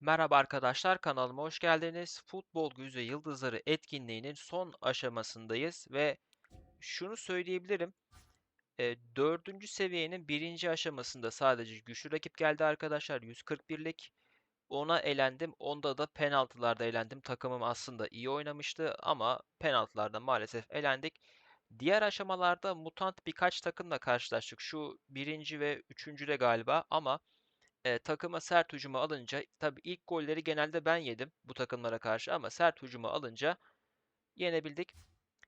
Merhaba arkadaşlar, kanalıma hoş geldiniz. Futbol Güzü Yıldızları etkinliğinin son aşamasındayız ve şunu söyleyebilirim. E, dördüncü seviyenin birinci aşamasında sadece güçlü rakip geldi arkadaşlar. 141'lik. Ona elendim. Onda da penaltılarda elendim. Takımım aslında iyi oynamıştı ama penaltılarda maalesef elendik. Diğer aşamalarda mutant birkaç takımla karşılaştık. Şu birinci ve üçüncüde galiba ama Eee, takıma sert hücuma alınca tabii ilk golleri genelde ben yedim bu takımlara karşı ama sert hücuma alınca yenebildik.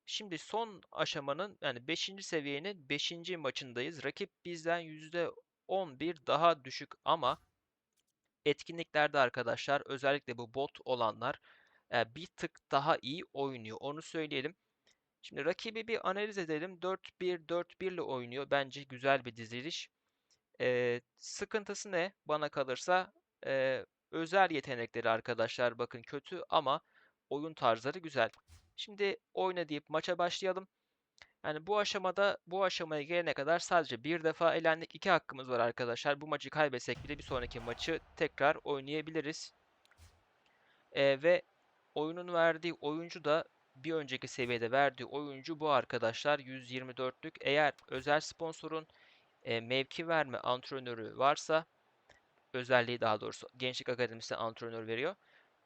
Şimdi son aşamanın yani beşinci seviyenin beşinci maçındayız. Rakip bizden %11 daha düşük ama etkinliklerde arkadaşlar özellikle bu bot olanlar e, bir tık daha iyi oynuyor. Onu söyleyelim. Şimdi rakibi bir analiz edelim. 4-1-4-1 ile oynuyor. Bence güzel bir diziliş. Eee, sıkıntısı ne bana kalırsa? Eee, özel yetenekleri arkadaşlar bakın kötü ama oyun tarzları güzel. Şimdi oyna deyip maça başlayalım. Yani bu aşamada bu aşamaya gelene kadar sadece bir defa elendik. iki hakkımız var arkadaşlar. Bu maçı kaybetsek bile bir sonraki maçı tekrar oynayabiliriz. Eee, ve oyunun verdiği oyuncu da bir önceki seviyede verdiği oyuncu bu arkadaşlar 124'lük. Eğer özel sponsorun e, mevki verme antrenörü varsa özelliği daha doğrusu Gençlik Akademisi antrenör veriyor.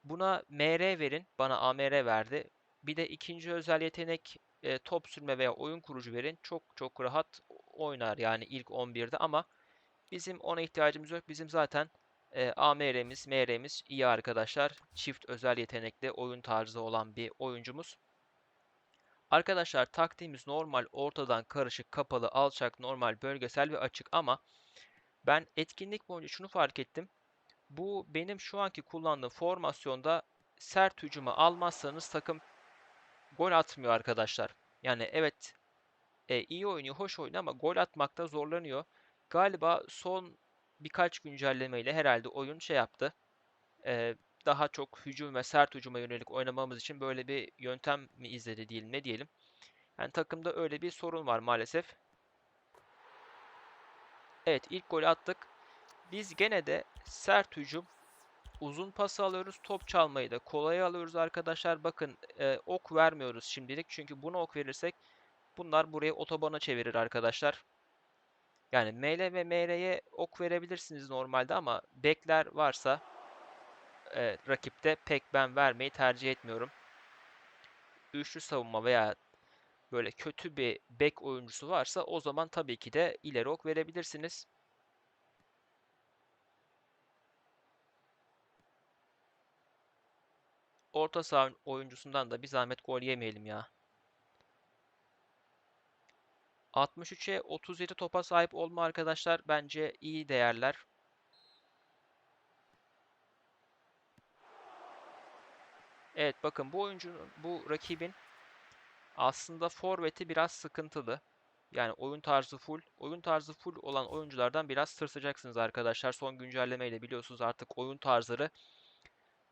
Buna MR verin. Bana AMR verdi. Bir de ikinci özel yetenek e, top sürme veya oyun kurucu verin. Çok çok rahat oynar yani ilk 11'de ama bizim ona ihtiyacımız yok. Bizim zaten e, AMR'miz, MR'miz iyi arkadaşlar. Çift özel yetenekli oyun tarzı olan bir oyuncumuz. Arkadaşlar taktiğimiz normal ortadan karışık, kapalı, alçak, normal, bölgesel ve açık ama ben etkinlik boyunca şunu fark ettim. Bu benim şu anki kullandığım formasyonda sert hücuma almazsanız takım gol atmıyor arkadaşlar. Yani evet e, iyi oynuyor, hoş oynuyor ama gol atmakta zorlanıyor. Galiba son birkaç güncellemeyle herhalde oyun şey yaptı. E, daha çok hücum ve sert hücuma yönelik oynamamız için böyle bir yöntem mi izledi diyelim ne diyelim. Yani takımda öyle bir sorun var maalesef. Evet ilk golü attık. Biz gene de sert hücum, uzun pas alıyoruz. Top çalmayı da kolay alıyoruz arkadaşlar. Bakın e, ok vermiyoruz şimdilik. Çünkü bunu ok verirsek bunlar buraya otobana çevirir arkadaşlar. Yani ML ve MR'ye ok verebilirsiniz normalde ama bekler varsa e, rakipte pek ben vermeyi tercih etmiyorum. Üçlü savunma veya böyle kötü bir bek oyuncusu varsa o zaman tabii ki de ileri ok verebilirsiniz. Orta saha oyuncusundan da bir zahmet gol yemeyelim ya. 63'e 37 topa sahip olma arkadaşlar bence iyi değerler. Evet bakın bu oyuncunun bu rakibin aslında forveti biraz sıkıntılı. Yani oyun tarzı full. Oyun tarzı full olan oyunculardan biraz tırsacaksınız arkadaşlar. Son güncellemeyle biliyorsunuz artık oyun tarzları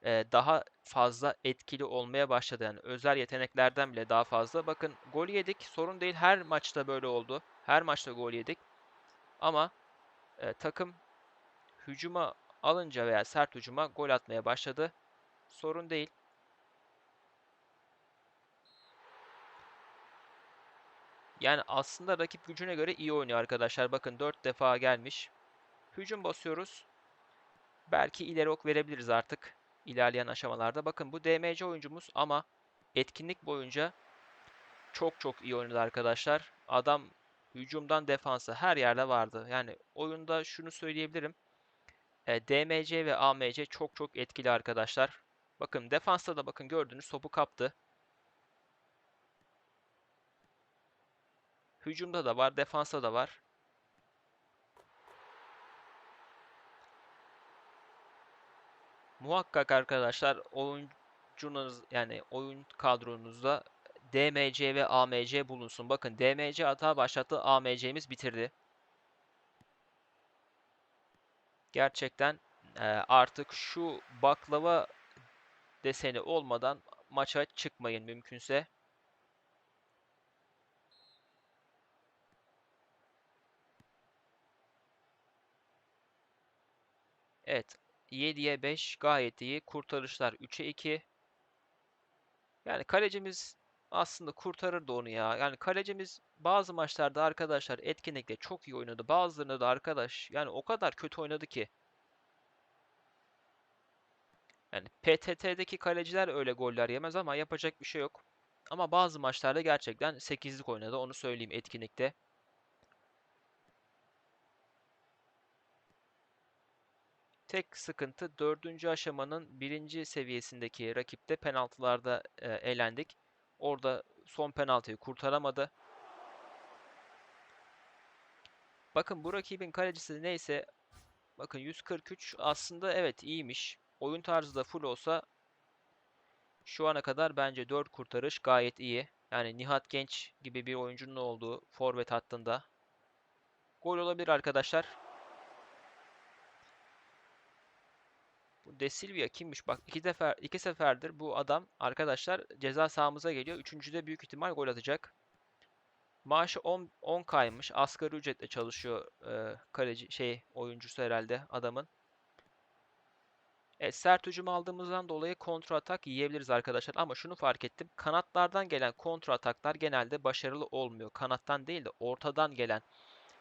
e, daha fazla etkili olmaya başladı. Yani özel yeteneklerden bile daha fazla. Bakın gol yedik. Sorun değil. Her maçta böyle oldu. Her maçta gol yedik. Ama e, takım hücuma alınca veya sert hücuma gol atmaya başladı. Sorun değil. Yani aslında rakip gücüne göre iyi oynuyor arkadaşlar. Bakın 4 defa gelmiş. Hücum basıyoruz. Belki ileri ok verebiliriz artık ilerleyen aşamalarda. Bakın bu DMC oyuncumuz ama etkinlik boyunca çok çok iyi oynadı arkadaşlar. Adam hücumdan defansa her yerde vardı. Yani oyunda şunu söyleyebilirim. E, DMC ve AMC çok çok etkili arkadaşlar. Bakın defansta da bakın gördünüz topu kaptı. Hücumda da var, defansta da var. Muhakkak arkadaşlar oyuncunuz yani oyun kadronuzda DMC ve AMC bulunsun. Bakın DMC hata başlattı, AMC'miz bitirdi. Gerçekten e, artık şu baklava deseni olmadan maça çıkmayın mümkünse. Evet. 7'ye 5 gayet iyi. Kurtarışlar 3'e 2. Yani kalecimiz aslında kurtarırdı onu ya. Yani kalecimiz bazı maçlarda arkadaşlar etkinlikle çok iyi oynadı. Bazılarında da arkadaş yani o kadar kötü oynadı ki. Yani PTT'deki kaleciler öyle goller yemez ama yapacak bir şey yok. Ama bazı maçlarda gerçekten 8'lik oynadı onu söyleyeyim etkinlikte. Tek sıkıntı dördüncü aşamanın birinci seviyesindeki rakipte penaltılarda e, elendik. Orada son penaltıyı kurtaramadı. Bakın bu rakibin kalecisi neyse bakın 143 aslında evet iyiymiş. Oyun tarzı da full olsa şu ana kadar bence 4 kurtarış gayet iyi. Yani Nihat Genç gibi bir oyuncunun olduğu forvet hattında. Gol olabilir arkadaşlar. Bu De Silva kimmiş? Bak iki sefer iki seferdir bu adam arkadaşlar ceza sahamıza geliyor. Üçüncüde büyük ihtimal gol atacak. Maaşı 10 10 kaymış. Asgari ücretle çalışıyor e, kaleci şey oyuncusu herhalde adamın. Evet, sert hücum aldığımızdan dolayı kontra atak yiyebiliriz arkadaşlar. Ama şunu fark ettim. Kanatlardan gelen kontra ataklar genelde başarılı olmuyor. Kanattan değil de ortadan gelen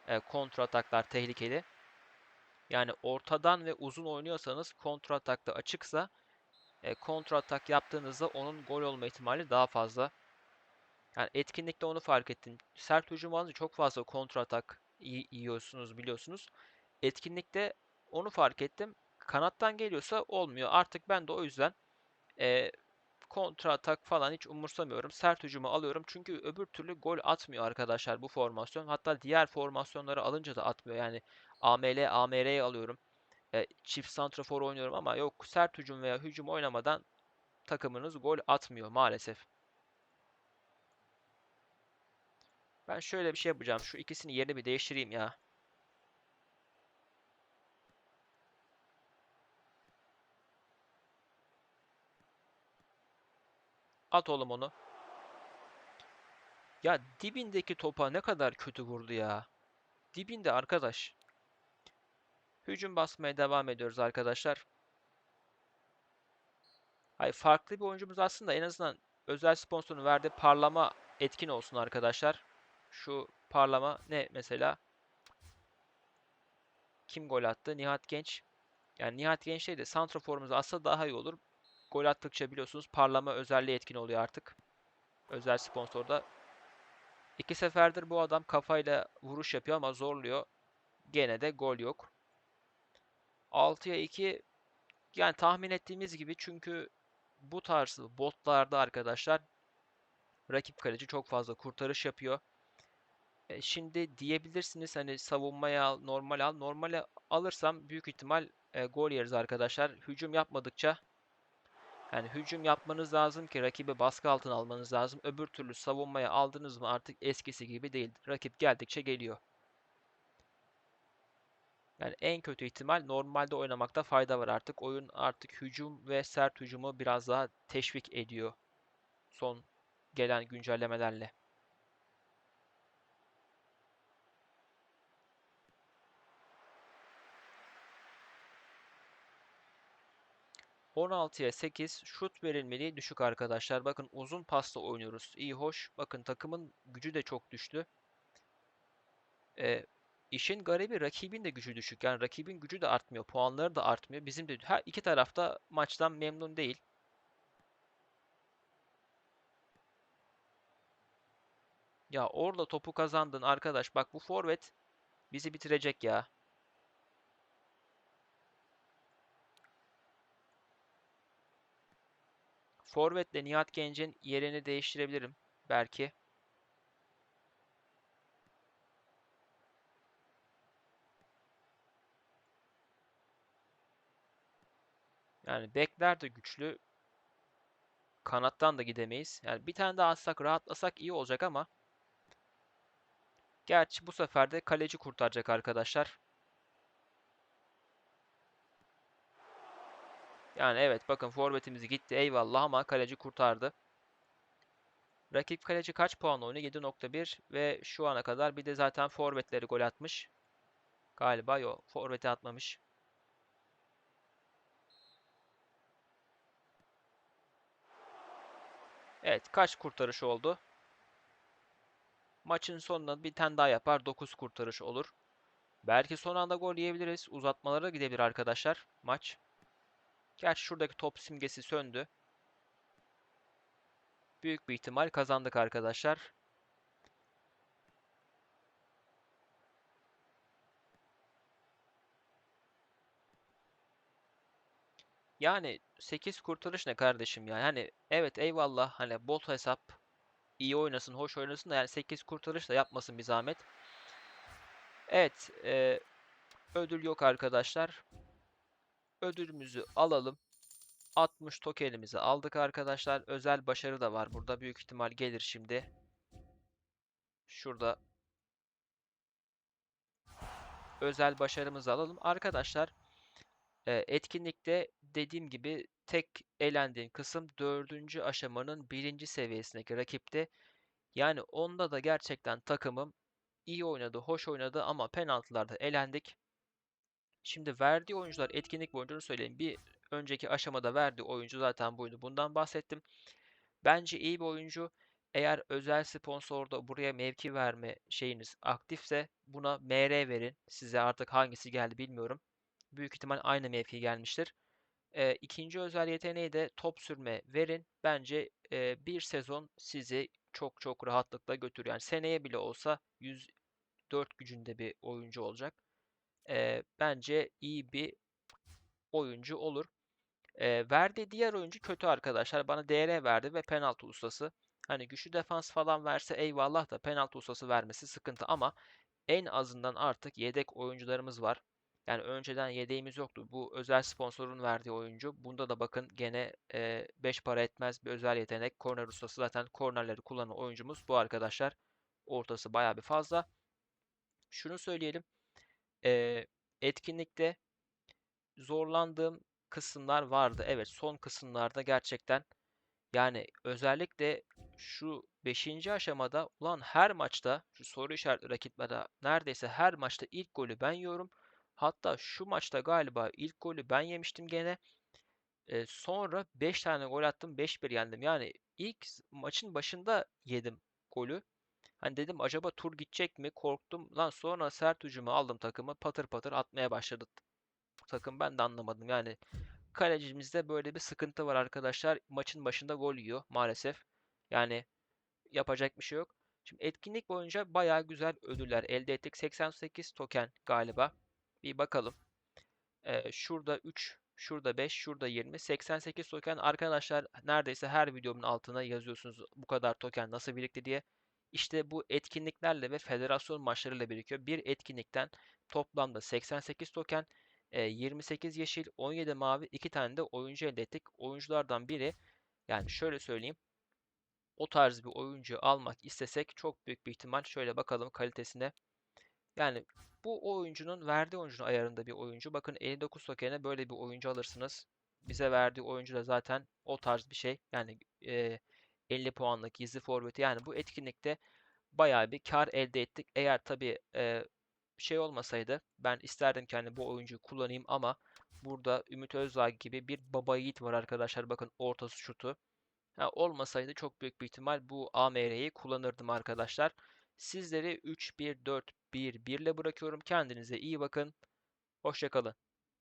e, kontra ataklar tehlikeli. Yani ortadan ve uzun oynuyorsanız kontra atakta açıksa e, kontra atak yaptığınızda onun gol olma ihtimali daha fazla. Yani etkinlikte onu fark ettim. Sert hücum alınca çok fazla kontra atak yiyorsunuz biliyorsunuz. Etkinlikte onu fark ettim. Kanattan geliyorsa olmuyor. Artık ben de o yüzden e, kontra atak falan hiç umursamıyorum. Sert hücumu alıyorum. Çünkü öbür türlü gol atmıyor arkadaşlar bu formasyon. Hatta diğer formasyonları alınca da atmıyor. Yani AML, AMR'yi alıyorum. E, çift santrafor oynuyorum ama yok sert hücum veya hücum oynamadan takımınız gol atmıyor maalesef. Ben şöyle bir şey yapacağım. Şu ikisini yerini bir değiştireyim ya. At oğlum onu. Ya dibindeki topa ne kadar kötü vurdu ya. Dibinde arkadaş. Hücum basmaya devam ediyoruz arkadaşlar. Hayır farklı bir oyuncumuz aslında en azından özel sponsorun verdiği parlama etkin olsun arkadaşlar. Şu parlama ne mesela? Kim gol attı? Nihat Genç. Yani Nihat Genç değil de santraforumuz aslında daha iyi olur. Gol attıkça biliyorsunuz parlama özelliği etkin oluyor artık. Özel sponsorda. İki seferdir bu adam kafayla vuruş yapıyor ama zorluyor. Gene de gol yok. 6'ya 2 yani tahmin ettiğimiz gibi çünkü bu tarz botlarda arkadaşlar rakip kaleci çok fazla kurtarış yapıyor. E, şimdi diyebilirsiniz hani savunmaya al, normal al. Normale alırsam büyük ihtimal e, gol yeriz arkadaşlar. Hücum yapmadıkça yani hücum yapmanız lazım ki rakibi baskı altına almanız lazım. Öbür türlü savunmaya aldınız mı artık eskisi gibi değil. Rakip geldikçe geliyor. Yani en kötü ihtimal normalde oynamakta fayda var artık. Oyun artık hücum ve sert hücumu biraz daha teşvik ediyor. Son gelen güncellemelerle. ...16'ya 8 şut verilmeliği düşük arkadaşlar. Bakın uzun pasta oynuyoruz. İyi hoş. Bakın takımın gücü de çok düştü. Ee, İşin garibi rakibin de gücü düşük. Yani rakibin gücü de artmıyor. Puanları da artmıyor. Bizim de her iki tarafta maçtan memnun değil. Ya orada topu kazandın arkadaş. Bak bu forvet bizi bitirecek ya. Forvetle Nihat Genç'in yerini değiştirebilirim belki. Yani bekler de güçlü. Kanattan da gidemeyiz. Yani bir tane daha atsak rahatlasak iyi olacak ama Gerçi bu sefer de kaleci kurtaracak arkadaşlar. Yani evet bakın forvetimiz gitti eyvallah ama kaleci kurtardı. Rakip kaleci kaç puan oynuyor? 7.1 ve şu ana kadar bir de zaten forvetleri gol atmış. Galiba yok. Forveti atmamış. Evet kaç kurtarış oldu? Maçın sonunda bir tane daha yapar 9 kurtarış olur. Belki son anda gol yiyebiliriz. Uzatmalara gidebilir arkadaşlar maç. Gerçi şuradaki top simgesi söndü. Büyük bir ihtimal kazandık arkadaşlar. Yani 8 kurtarış ne kardeşim ya? Yani evet eyvallah hani bot hesap iyi oynasın, hoş oynasın da yani 8 kurtarış da yapmasın bir zahmet. Evet, e, ödül yok arkadaşlar. Ödülümüzü alalım. 60 tokenimizi aldık arkadaşlar. Özel başarı da var burada. Büyük ihtimal gelir şimdi. Şurada özel başarımızı alalım. Arkadaşlar etkinlikte dediğim gibi tek elendiğin kısım dördüncü aşamanın birinci seviyesindeki rakipti. Yani onda da gerçekten takımım iyi oynadı, hoş oynadı ama penaltılarda elendik. Şimdi verdiği oyuncular etkinlik boyunca söyleyeyim. Bir önceki aşamada verdiği oyuncu zaten buydu. Bundan bahsettim. Bence iyi bir oyuncu. Eğer özel sponsorda buraya mevki verme şeyiniz aktifse buna MR verin. Size artık hangisi geldi bilmiyorum. Büyük ihtimal aynı mevki gelmiştir. E, ikinci özel yeteneği de top sürme verin. Bence e, bir sezon sizi çok çok rahatlıkla götürür. Yani seneye bile olsa 104 gücünde bir oyuncu olacak. E, bence iyi bir oyuncu olur. E, verdiği diğer oyuncu kötü arkadaşlar. Bana DR verdi ve penaltı ustası. Hani güçlü defans falan verse eyvallah da penaltı ustası vermesi sıkıntı ama en azından artık yedek oyuncularımız var. Yani önceden yedeğimiz yoktu. Bu özel sponsorun verdiği oyuncu. Bunda da bakın gene 5 e, para etmez bir özel yetenek. Korner ustası zaten kornerleri kullanan oyuncumuz bu arkadaşlar. Ortası baya bir fazla. Şunu söyleyelim. E, etkinlikte zorlandığım kısımlar vardı. Evet son kısımlarda gerçekten yani özellikle şu 5. aşamada ulan her maçta şu soru işaretli rakiplere neredeyse her maçta ilk golü ben yiyorum. Hatta şu maçta galiba ilk golü ben yemiştim gene. E, sonra 5 tane gol attım 5-1 yendim. Yani ilk maçın başında yedim golü. Hani dedim acaba tur gidecek mi? Korktum. Lan sonra sert hücumu aldım takımı. Patır patır atmaya başladı takım. Ben de anlamadım. Yani kalecimizde böyle bir sıkıntı var arkadaşlar. Maçın başında gol yiyor maalesef. Yani yapacak bir şey yok. Şimdi etkinlik boyunca bayağı güzel ödüller elde ettik. 88 token galiba. Bir bakalım. Ee, şurada 3, şurada 5, şurada 20. 88 token arkadaşlar neredeyse her videomun altına yazıyorsunuz bu kadar token nasıl birikti diye. İşte bu etkinliklerle ve federasyon maçlarıyla birikiyor. Bir etkinlikten toplamda 88 token, 28 yeşil, 17 mavi, 2 tane de oyuncu elde ettik. Oyunculardan biri yani şöyle söyleyeyim. O tarz bir oyuncu almak istesek çok büyük bir ihtimal şöyle bakalım kalitesine. Yani bu oyuncunun verdiği oyuncunun ayarında bir oyuncu. Bakın 59 token'e böyle bir oyuncu alırsınız. Bize verdiği oyuncu da zaten o tarz bir şey. Yani e, 50 puanlık gizli forveti. Yani bu etkinlikte bayağı bir kar elde ettik. Eğer tabii e, şey olmasaydı ben isterdim ki hani bu oyuncuyu kullanayım ama burada Ümit Özdağ gibi bir baba yiğit var arkadaşlar. Bakın ortası şutu. Ha, olmasaydı çok büyük bir ihtimal bu AMR'yi kullanırdım arkadaşlar. Sizleri 3-1-4-1-1 ile bırakıyorum. Kendinize iyi bakın. Hoşçakalın.